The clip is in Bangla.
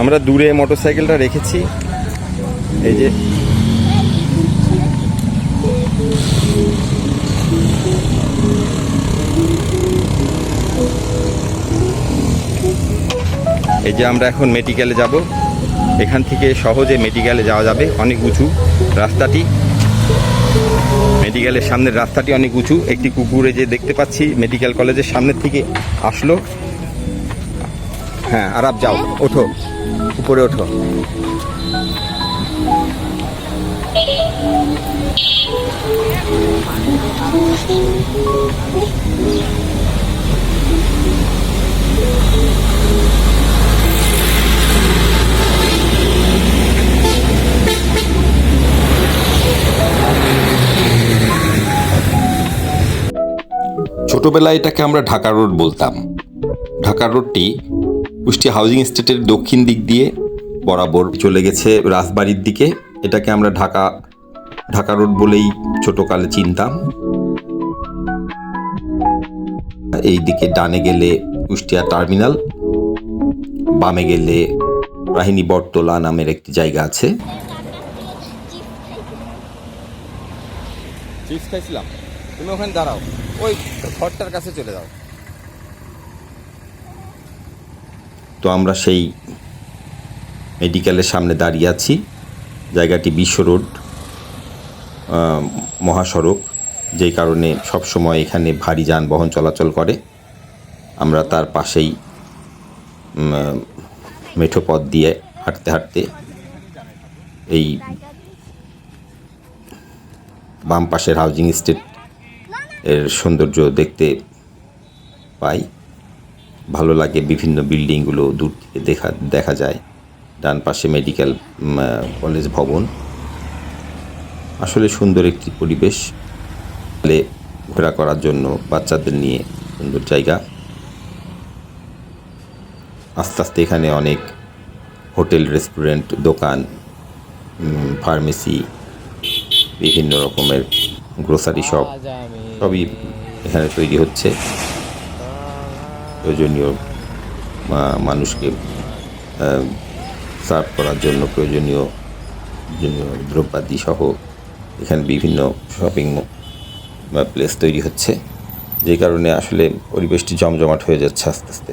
আমরা দূরে মোটরসাইকেলটা রেখেছি। এই যে। এই যে আমরা এখন মেডিকেলে যাব। এখান থেকে সহজে মেডিকেলে যাওয়া যাবে। অনেক উঁচু রাস্তাটি। মেডিকেলের সামনের রাস্তাটি অনেক উঁচু। একটি কুকুরে যে দেখতে পাচ্ছি মেডিকেল কলেজের সামনের থেকে আসলো। হ্যাঁ আরাপ যাও ওঠো উপরে ওঠো। ছোটবেলায় এটাকে আমরা ঢাকা রোড বলতাম। ঢাকা রোডটি কুষ্টিয়া হাউজিং স্টেটের দক্ষিণ দিক দিয়ে বরাবর চলে গেছে রাজবাড়ির দিকে। এটাকে আমরা ঢাকা ঢাকা রোড বলেই ছোটকালে চিনতাম। এই দিকে ডানে গেলে কুষ্টিয়া টার্মিনাল, বামে গেলে রাহিনী বটতলা নামের একটি জায়গা আছে। চিপস খাইছিলাম। তুমি ওখানে দাঁড়াও। ওই ঘরটার কাছে চলে যাও। তো আমরা সেই মেডিকেলের সামনে দাঁড়িয়ে আছি। জায়গাটি বিশ্ব রোড মহাসড়ক, যেই কারণে সবসময় এখানে ভারী যানবাহন চলাচল করে। আমরা তার পাশেই মেঠো পথ দিয়ে হাঁটতে হাঁটতে এই বাম পাশের হাউজিং স্টেট এর সৌন্দর্য দেখতে পাই। ভালো লাগে বিভিন্ন বিল্ডিংগুলো দূর থেকে দেখা দেখা যায়। ডান পাশে মেডিকেল কলেজ ভবন। আসলে সুন্দর একটি পরিবেশ। ঘোরা করার জন্য বাচ্চাদের নিয়ে সুন্দর জায়গা। আস্তে আস্তে এখানে অনেক হোটেল রেস্টুরেন্ট দোকান ফার্মেসি বিভিন্ন রকমের গ্রোসারি শপ সবই এখানে তৈরি হচ্ছে। প্রয়োজনীয় মানুষকে সার্ভ করার জন্য প্রয়োজনীয় দ্রব্যাদি সহ এখানে বিভিন্ন শপিং প্লেস তৈরি হচ্ছে। যে কারণে আসলে পরিবেশটি জমজমাট হয়ে যাচ্ছে আস্তে আস্তে।